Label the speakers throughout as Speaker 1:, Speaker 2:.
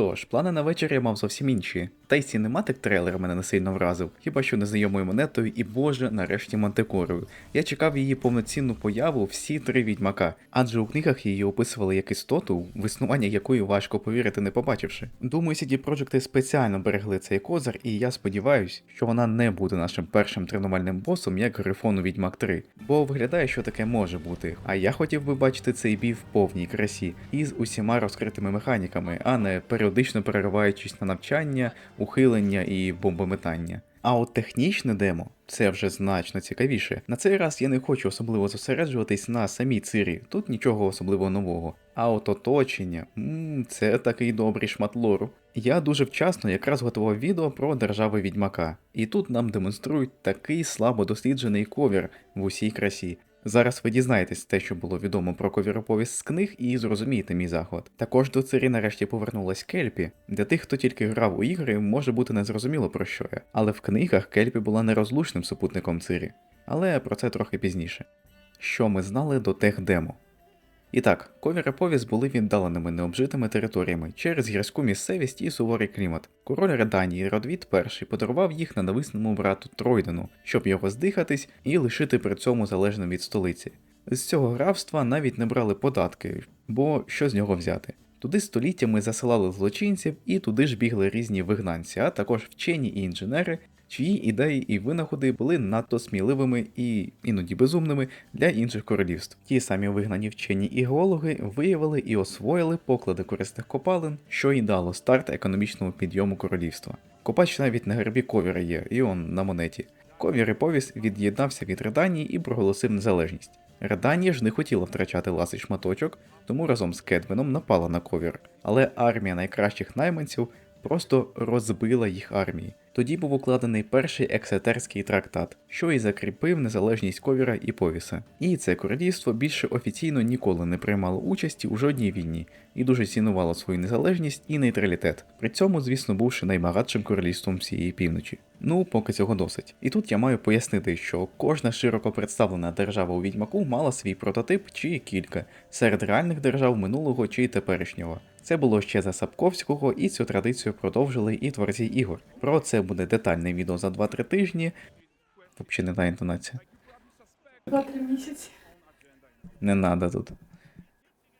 Speaker 1: що ж, плани на вечір я мав зовсім інші. Та й сінематик трейлер мене не сильно вразив, хіба що незнайомою монетою і боже, нарешті мантикорою. Я чекав її повноцінну появу всі три відьмака, адже у книгах її описували як істоту, в існування якої важко повірити не побачивши. Думаю, CD Projekt спеціально берегли цей козир, і я сподіваюсь, що вона не буде нашим першим тренувальним босом, як Грифон у Відьмак 3. Бо виглядає, що таке може бути. А я хотів би бачити цей бій в повній красі і з усіма розкритими механіками, а не періодично перериваючись на навчання, ухилення і бомбометання. А от технічне демо це вже значно цікавіше. На цей раз я не хочу особливо зосереджуватись на самій цирі, тут нічого особливо нового. А от оточення, м, це такий добрий шмат лору. Я дуже вчасно якраз готував відео про держави відьмака, і тут нам демонструють такий слабо досліджений ковір в усій красі. Зараз ви дізнаєтесь те, що було відомо про ковіроповість з книг, і зрозумієте мій захват. Також до цирі нарешті повернулась Кельпі. Для тих, хто тільки грав у ігри, може бути незрозуміло про що я. Але в книгах Кельпі була нерозлучним супутником цирі. Але про це трохи пізніше. Що ми знали до техдемо? І так, ковір і повіс були віддаленими необжитими територіями через гірську місцевість і суворий клімат. Король Реданії Родвід І подарував їх ненависному брату Тройдену, щоб його здихатись і лишити при цьому залежним від столиці. З цього графства навіть не брали податки, бо що з нього взяти? Туди століттями засилали злочинців, і туди ж бігли різні вигнанці, а також вчені і інженери, чиї ідеї і винаходи були надто сміливими і іноді безумними для інших королівств. Ті самі вигнані вчені і геологи виявили і освоїли поклади корисних копалин, що й дало старт економічному підйому королівства. Копач навіть на гербі ковіра є, і он на монеті. Ковір і повіс від'єднався від Реданії і проголосив незалежність. Реданія ж не хотіла втрачати ласий шматочок, тому разом з Кедвеном напала на ковір. Але армія найкращих найманців просто розбила їх армії. Тоді був укладений перший ексетерський трактат, що і закріпив незалежність ковіра і повіса. І це королівство більше офіційно ніколи не приймало участі у жодній війні і дуже цінувало свою незалежність і нейтралітет, при цьому, звісно, бувши наймагатшим королівством всієї півночі. Ну, поки цього досить. І тут я маю пояснити, що кожна широко представлена держава у відьмаку мала свій прототип чи кілька серед реальних держав минулого чи теперішнього. Це було ще за Сапковського, і цю традицію продовжили і творці ігор. Про це буде детальне відео за 2-3 тижні. Взагалі не та інтонація.
Speaker 2: Два-три місяці.
Speaker 1: Не надо тут.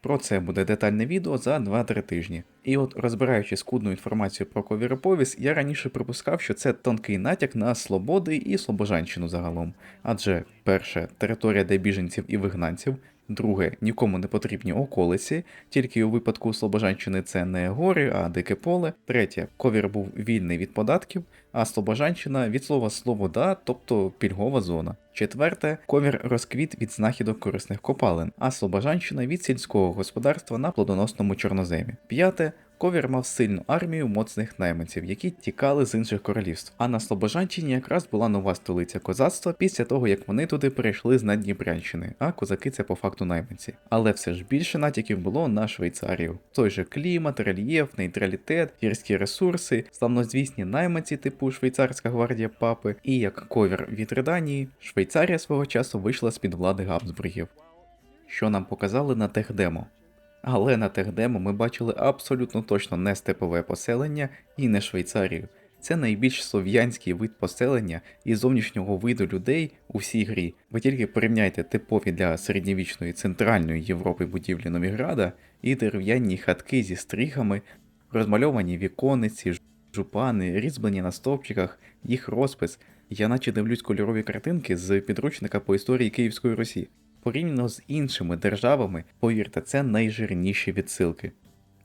Speaker 1: Про це буде детальне відео за 2-3 тижні. І от розбираючи скудну інформацію про ковіроповіс, я раніше припускав, що це тонкий натяк на свободи і слобожанщину загалом. Адже перше територія для біженців і вигнанців, друге нікому не потрібні околиці, тільки у випадку Слобожанщини це не гори, а дике поле. Третє, ковір був вільний від податків, а Слобожанщина від слова слобода, тобто пільгова зона. Четверте, ковір розквіт від знахідок корисних копалин, а Слобожанщина від сільського господарства на плодоносному чорноземі. П'яте. Ковір мав сильну армію моцних найманців, які тікали з інших королівств. А на Слобожанщині якраз була нова столиця козацтва після того, як вони туди перейшли з Надніпрянщини, а козаки це по факту найманці. Але все ж більше натяків було на Швейцарію. Той же клімат, рельєф, нейтралітет, гірські ресурси, славнозвісні найманці типу Швейцарська гвардія папи, і як ковір від Реданії, Швейцарія свого часу вийшла з-під влади Габсбургів. Що нам показали на техдемо. Але на техдемо ми бачили абсолютно точно не степове поселення і не Швейцарію. Це найбільш слов'янський вид поселення і зовнішнього виду людей у всій грі. Ви тільки порівняйте типові для середньовічної центральної Європи будівлі Новіграда і дерев'яні хатки зі стріхами, розмальовані вікониці, жупани, різьблені на стовпчиках, їх розпис. Я наче дивлюсь кольорові картинки з підручника по історії Київської Русі. Порівняно з іншими державами, повірте, це найжирніші відсилки.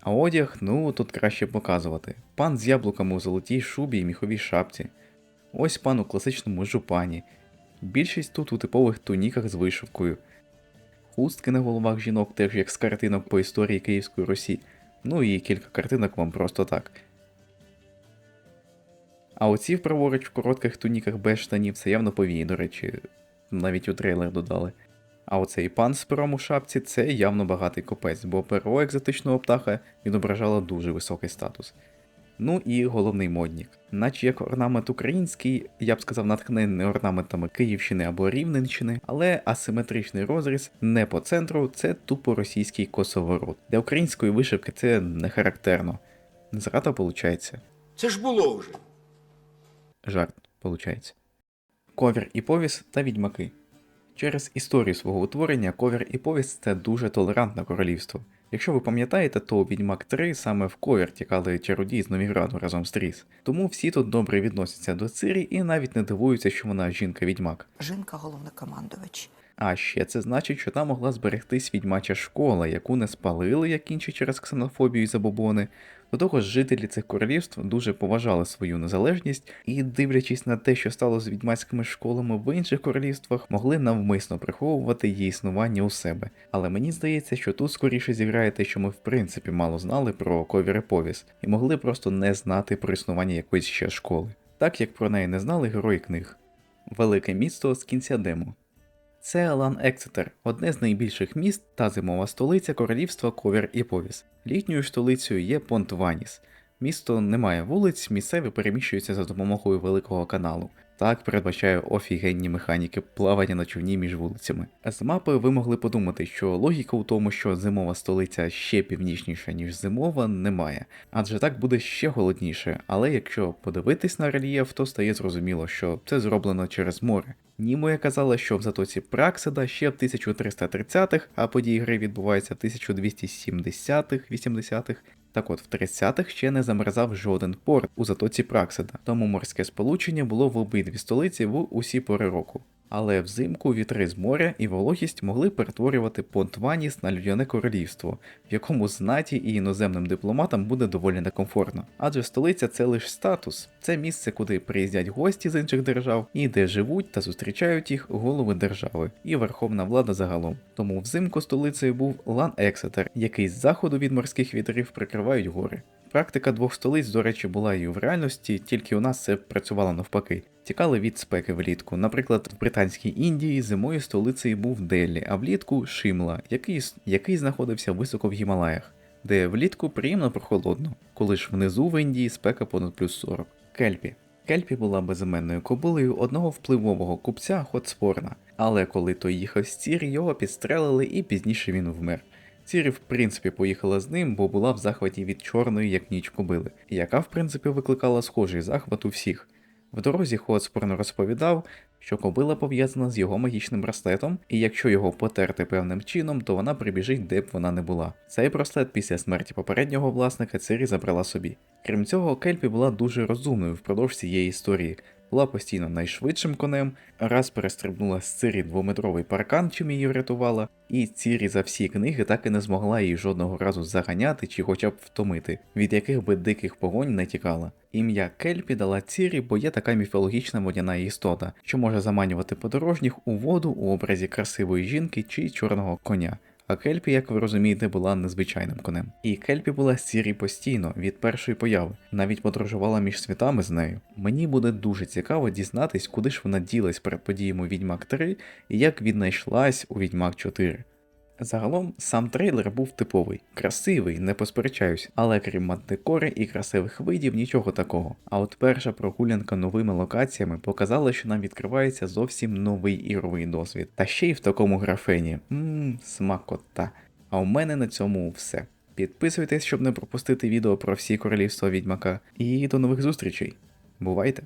Speaker 1: А одяг, ну тут краще показувати. Пан з яблуками у золотій шубі і міховій шапці. Ось пан у класичному жупані. Більшість тут у типових туніках з вишивкою. Хустки на головах жінок теж як з картинок по історії Київської Русі. Ну і кілька картинок вам просто так. А оці праворуч в коротких туніках без штанів це явно повії, до речі, навіть у трейлер додали. А оцей пан з пером у шапці це явно багатий копець, бо перо екзотичного птаха відображало дуже високий статус. Ну і головний моднік. Наче як орнамент український, я б сказав, натхнений орнаментами Київщини або Рівненщини, але асиметричний розріз не по центру, це тупо російський косоворот. Для української вишивки це не характерно. Зрада получається.
Speaker 3: Це ж було вже.
Speaker 1: Жарт, получається. Ковір і повіс та відьмаки. Через історію свого утворення ковір і повіс це дуже толерантне королівство. Якщо ви пам'ятаєте, то у Відьмак 3 саме в ковір тікали чародії з Новіграду разом з Тріс. Тому всі тут добре відносяться до Цирі і навіть не дивуються, що вона жінка-відьмак.
Speaker 4: Жінка головнокомандувач.
Speaker 1: А ще це значить, що там могла зберегтись відьмача школа, яку не спалили, як інші через ксенофобію і забобони. До того ж, жителі цих королівств дуже поважали свою незалежність і, дивлячись на те, що стало з відьмацькими школами в інших королівствах, могли навмисно приховувати її існування у себе. Але мені здається, що тут скоріше зіграє те, що ми в принципі мало знали про ковір і могли просто не знати про існування якоїсь ще школи, так як про неї не знали герої книг. Велике місто з кінця дему. Це Алан Ексетер, одне з найбільших міст та зимова столиця королівства Ковір і Повіс. Літньою столицею є Понт Ваніс. Місто не має вулиць, місцеві переміщуються за допомогою великого каналу. Так передбачає офігенні механіки плавання на човні між вулицями. З мапи ви могли подумати, що логіка у тому, що зимова столиця ще північніша, ніж зимова, немає, адже так буде ще голодніше. Але якщо подивитись на рельєф, то стає зрозуміло, що це зроблено через море. Німоя казала, що в затоці Праксида ще в 1330-х, а події гри відбуваються в 1270-х, 80-х. Так от, в 30-х ще не замерзав жоден порт у затоці Праксида, тому морське сполучення було в обидві столиці в усі пори року. Але взимку вітри з моря і вологість могли перетворювати Понт Ваніс на людяне королівство, в якому знаті і іноземним дипломатам буде доволі некомфортно. Адже столиця це лише статус, це місце, куди приїздять гості з інших держав, і де живуть та зустрічають їх голови держави і верховна влада загалом. Тому взимку столицею був Лан Ексетер, який з заходу від морських вітрів прикривають гори. Практика двох столиць, до речі, була і в реальності, тільки у нас це працювало навпаки. Тікали від спеки влітку. Наприклад, в Британській Індії зимою столицею був Деллі, а влітку Шимла, який, який знаходився високо в Гімалаях, де влітку приємно прохолодно, коли ж внизу в Індії спека понад плюс 40. Кельпі. Кельпі була безіменною кобилею одного впливового купця Хотспорна, але коли той їхав з Цірі, його підстрелили і пізніше він вмер. Цірі, в принципі, поїхала з ним, бо була в захваті від чорної, як ніч кобили, яка, в принципі, викликала схожий захват у всіх. В дорозі Хотспорн розповідав, що кобила пов'язана з його магічним браслетом, і якщо його потерти певним чином, то вона прибіжить, де б вона не була. Цей браслет після смерті попереднього власника Цирі забрала собі. Крім цього, Кельпі була дуже розумною впродовж цієї історії. Була постійно найшвидшим конем, раз перестрибнула з Цирі двометровий паркан, чим її врятувала, і Цірі за всі книги так і не змогла її жодного разу заганяти чи хоча б втомити, від яких би диких погонь не тікала. Ім'я Кельпі дала Цірі, бо є така міфологічна водяна істота, що може заманювати подорожніх у воду у образі красивої жінки чи чорного коня. А Кельпі, як ви розумієте, була незвичайним конем. І Кельпі була Сірі постійно від першої появи, навіть подорожувала між світами з нею. Мені буде дуже цікаво дізнатись, куди ж вона ділась перед подіями Відьмак 3 і як віднайшлась у Відьмак 4. Загалом сам трейлер був типовий, красивий, не посперечаюсь, але крім мантикори і красивих видів, нічого такого. А от перша прогулянка новими локаціями показала, що нам відкривається зовсім новий ігровий досвід. Та ще й в такому графені. Ммм, смакота. А у мене на цьому все. Підписуйтесь, щоб не пропустити відео про всі королівства відьмака. І до нових зустрічей. Бувайте!